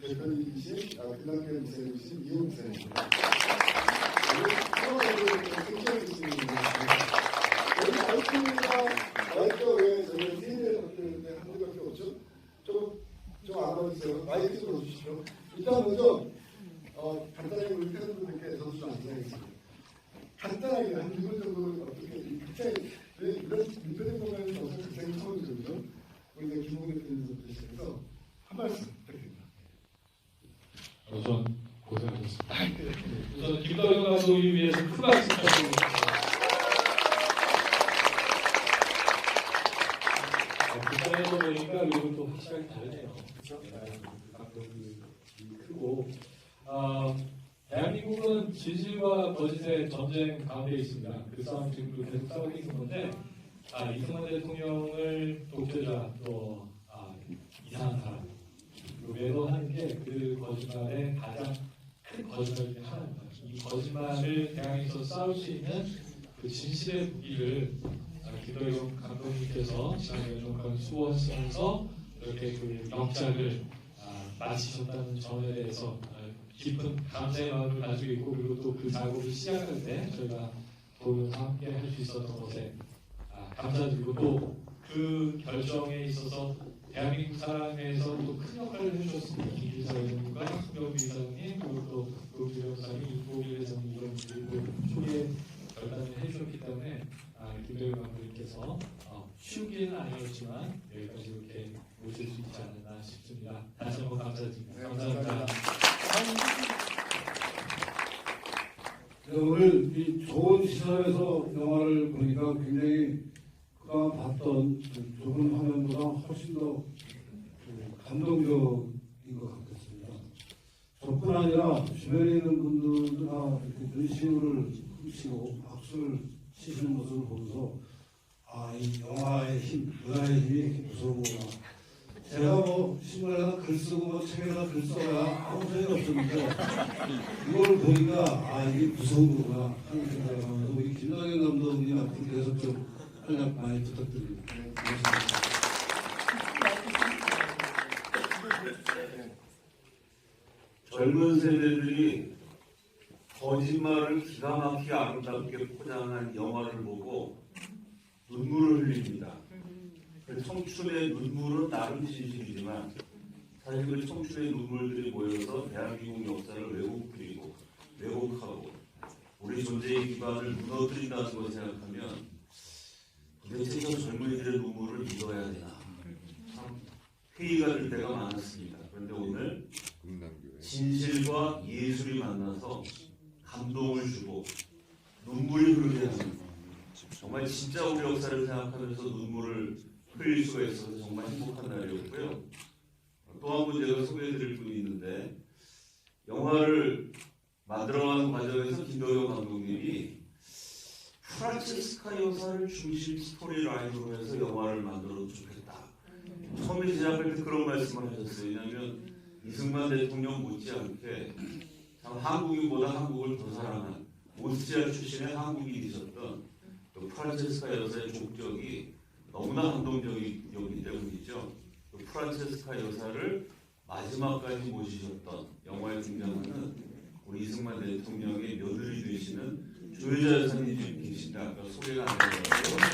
대표님이신 아, 그남편 넣어주시죠. 일단 먼저 어, 간단하게 우리 팬분들께 저도 좀 안내하겠습니다. 간단하게 한 2분 정도는 어떻게 굉장히 왜 이런 민폐된 공간에서 어서 굉장히 처음이거든요. 우리가 김홍대 대표님부터 시작해서 한 말씀 부탁드립니다. 우선 고생하셨습니다. 우선 김도영 감독을 위해서 큰 박수 부탁드립니다. 부산에서 보니까 이건 또 확실하게 다르네요. 그렇죠? 감독이 크고 아, 대한민국은 진실과 거짓의 전쟁 가운데 있습니다. 그 싸움 지금도 계속 싸우고 있는 건데 아, 이승만 대통령을 독재자 또 아, 이상한 사람 매번 하는 게 그 거짓말의 가장 큰 거짓말 중에 하나입니다. 이 거짓말을 대항해서 싸울 수 있는 그 진실의 무기를 아, 김도영 감독님께서 지난해 정권 수원시에서 이렇게 그 역작을 아, 마치셨다는 점에 대해서 아, 깊은 감사의 마음을 가지고 있고 그리고 또 그 작업을 시작할 때 저희가 도움과 함께 할 수 있었던 것에 아, 감사드리고 또 그 결정에 있어서 대한민국 사랑에서 또 큰 역할을 해주셨습니다. 김기사 회장님과 송병규 이사님 그리고 또 노규 변호사님, 이보길 회장님 이런 분들도 초기에 결단을 해주셨기 때문에 아, 김대우 감독님께서 어, 쉬운 길은 아니었지만 여기까지 이렇게 오실 수 있지 않았나 싶습니다. 네, 감사합니다. 네, 오늘 이 좋은 시설에서 영화를 보니까 굉장히 그가 봤던 그 좁은 화면보다 훨씬 더그 감동적인 것 같겠습니다. 저뿐 아니라 주변에 있는 분들도 다 이렇게 눈시울을 훔치고 박수를 치시는 모습을 보면서 아, 이 영화의 힘, 문화의 힘이 이렇게 무서운 구나. 제가 뭐 신문에다 글 쓰고 뭐 책에다 글 써야 아무 소용이 없었는데 이걸 보니까 아 이게 무서운구나 하는 생각을 하면서 우리 김동현 감독님 앞으로 계속 좀 활약 많이 부탁드립니다. 고맙습니다. 젊은 세대들이 거짓말을 기가 막히게 아름답게 포장한 영화를 보고 눈물을 흘립니다. 그 청춘의 눈물은 나름 진실이지만 사실 그 청춘의 눈물들이 모여서 대한민국 역사를 왜곡그리고 왜곡하고 우리 존재의 기반을 무너뜨린다는 걸 생각하면 도대체 저 젊은이들의 눈물을 믿어야 되나 참 회의가 될 때가 많았습니다. 그런데 오늘 진실과 예술이 만나서 감동을 주고 눈물이 흐르게 하는 정말 진짜 우리 역사를 생각하면서 눈물을 수가 있어서 정말 행복한 날이었고요. 또 한 분 제가 소개해드릴 분이 있는데 영화를 만들어가는 과정에서 김도영 감독님이 프란체스카 여사를 중심 스토리 라인으로 해서 영화를 만들어도 좋겠다. 처음에 제작할 때 그런 말씀을 하셨어요. 왜냐하면 이승만 대통령 못지않게 참 한국인보다 한국을 더 사랑한 오스트리아 출신의 한국인이셨던 그 프란체스카 여사의 족적이 너무나 감동적이기 때문이죠. 그 프란체스카 여사를 마지막까지 모시셨던 영화에 등장하는 우리 이승만 대통령의 며느리 되시는 조여자 여사님 좀 계신다. 아까 소개가 안 되더라고